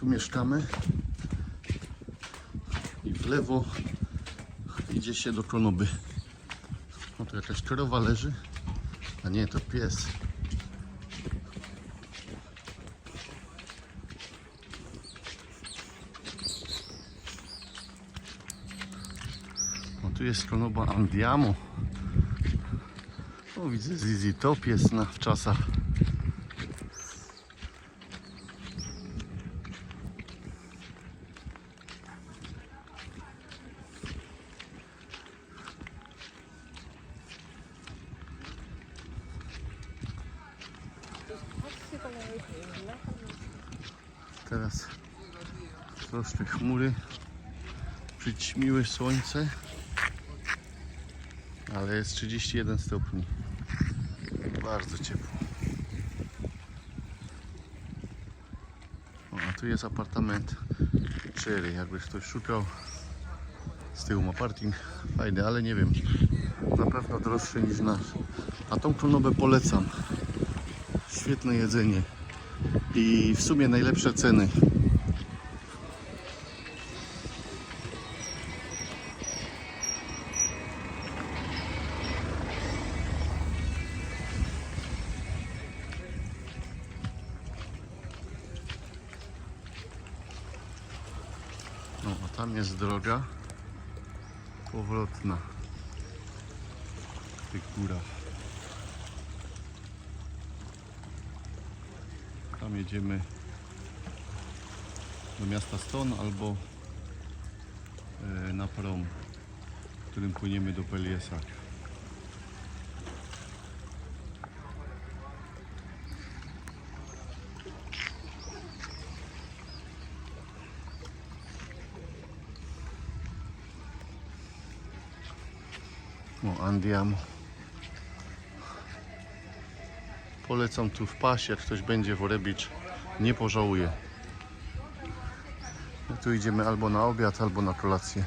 tu mieszkamy. I w lewo idzie się do Klonoby. No tu jakaś krowa leży. A nie, to pies. No tu jest Klonoba Andiamo. O, widzę Zizi Top jest na wczasach. Teraz troszkę chmury przyćmiły słońce, ale jest 31 stopni. Bardzo ciepło. O, a tu jest apartament Cherry, jakby ktoś szukał. Z tyłu ma parking fajny, ale nie wiem, na pewno droższy niż nasz. A tą klonobę polecam. Świetne jedzenie i w sumie najlepsze ceny. No, a tam jest droga powrotna w tych górach. Tam jedziemy do miasta Ston albo e, na prom, którym płyniemy do Peliesak. O, Andiamo. Polecam tu w pasie, jak ktoś będzie w Orebicz, nie pożałuje. No tu idziemy albo na obiad, albo na kolację.